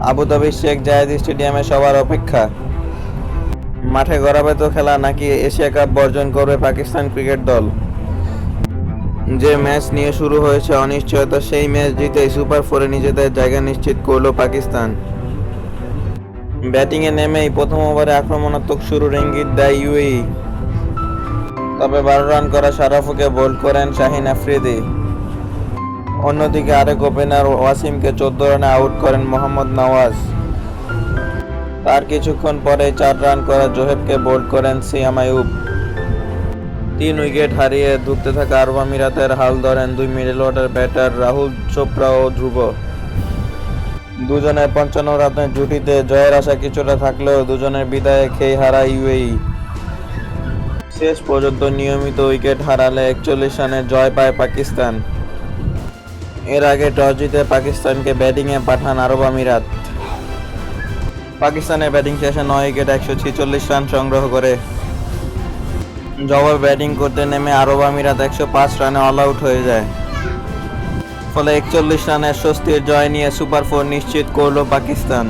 আবুধাবির শেখ জায়েদ স্টেডিয়ামে সবার অপেক্ষা। মাঠে গড়াবে তো খেলা নাকি এশিয়া কাপ বর্জন করবে পাকিস্তান ক্রিকেট দল? যে ম্যাচ নিয়ে শুরু হয়েছে অনিশ্চয়তা, সেই ম্যাচ জিতে সুপার ফোরে নিজেদের জায়গা নিশ্চিত করল পাকিস্তান। ব্যাটিংয়ে নেমেই প্রথম ওভারে আক্রমণাত্মক শুরুর ইঙ্গিত দেয় ইউএই। তবে বারো রান করা শারাফুকে বোল্ড করেন শাহিন আফ্রিদি। অন্যদিকে আরেক ওপেনার ওয়াসিমকে চোদ্দ রানে আউট করেন মোহাম্মদ নওয়াজ। তার কিছুক্ষণ পরে চার রান করা জোহেবকে বোল্ড করেন সিয়াম আয়ুব তিন উইকেট হারিয়ে ধুঁকতে থাকা আরব আমিরাতের হাল ধরেন দুই middle order batter Rahul Chopra ও ধ্রুব। দুজনের পঞ্চান্ন রানের জুটিতে জয়ের আশা কিছুটা থাকলেও দুজনের বিদায়ে খেই হারায় ইউএই। শেষ পর্যন্ত নিয়মিত উইকেট হারালে একচল্লিশ রানে জয় পায় পাকিস্তান। এর আগে টস জিতে পাকিস্তানকে ব্যাটিংয়ে পাঠান আরব আমিরাত। পাকিস্তানের ব্যাটিং শেষে নয় উইকেট একশো ছেচল্লিশ রান সংগ্রহ করে। জবাব ব্যাটিং করতে নেমে আরব আমিরাত একশো পাঁচ রানে অল আউট হয়ে যায়। ফলে একচল্লিশ রানের স্বস্তির জয় নিয়ে সুপার ফোর নিশ্চিত করল পাকিস্তান।